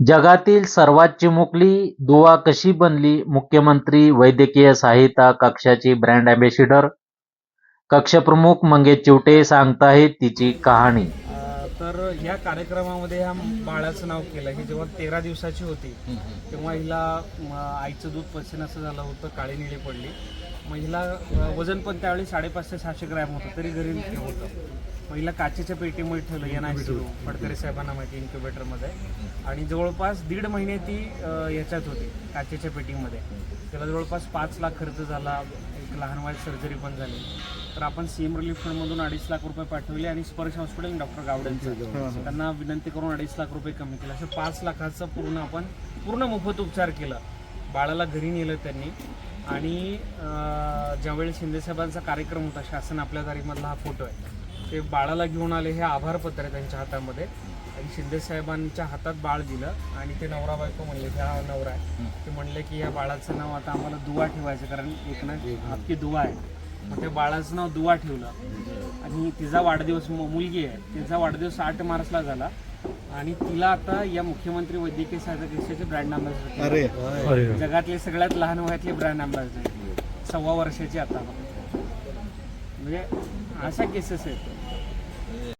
जगातील सर्वात चिमुकली दुवा कशी बनली? मुख्यमंत्री वैद्यकीय सहायता कक्षाची ब्रँड अँबॅसिडर कक्षप्रमुख मंगेश चिवटे सांगताहेत तिची कहाणी. तर या कार्यक्रमामध्ये ह्या बाळाचं नाव केलं. ही जेव्हा तेरा दिवसाची होती तेव्हा हिला आईचं दूध पचनाचं झालं होतं काळी निळी पडली. मग हिला वजन पण त्यावेळी साडेपाचशे सहाशे ग्रॅम होतं तरी घरी होतं मग हिला काचेच्या पेटीमध्ये ठेवलं एन आय सी फडकरे साहेबांना माहिती इन्क्युबेटरमध्ये आणि जवळपास दीड महिने ती याच्यात होती काचेच्या पेटीमध्ये. त्याला जवळपास पाच लाख खर्च झाला एक लहान वयात सर्जरी पण झाली. तर आपण सीएम रिलीफ फंडमधून अडीच लाख रुपये पाठवले आणि स्पर्श हॉस्पिटल डॉक्टर गावडेंचं त्यांना विनंती करून अडीच लाख रुपये कमी केले. असं पाच लाखाचं पूर्ण आपण पूर्ण मोफत उपचार केला. बाळाला घरी नेलं त्यांनी. आणि ज्यावेळी शिंदेसाहेबांचा कार्यक्रम होता शासन आपल्या दारीमधला हा फोटो आहे. ते बाळाला घेऊन आले हे आभार पत्र आहे त्यांच्या हातामध्ये. आणि शिंदेसाहेबांच्या हातात बाळ दिलं आणि ते नवरा बायको म्हणले की हा नवरा आहे. ते म्हणले की या बाळाचं नाव आता आम्हाला दुवा ठेवायचं कारण एक ना आपली दुवा आहे. मग त्या बाळाचं नाव दुवा ठेवलं. आणि तिचा वाढदिवस मुलगी आहे. तिचा वाढदिवस आठ मार्चला झाला. आणि तिला आता या मुख्यमंत्री वैद्यकीय सहायता केंद्राचे ब्रँड अँबॅसिडर अरे. जगातले सगळ्यात लहान वयातले ब्रँड अँबॅसिडर सव्वा वर्षाची आता. म्हणजे अशा केसेस आहेत.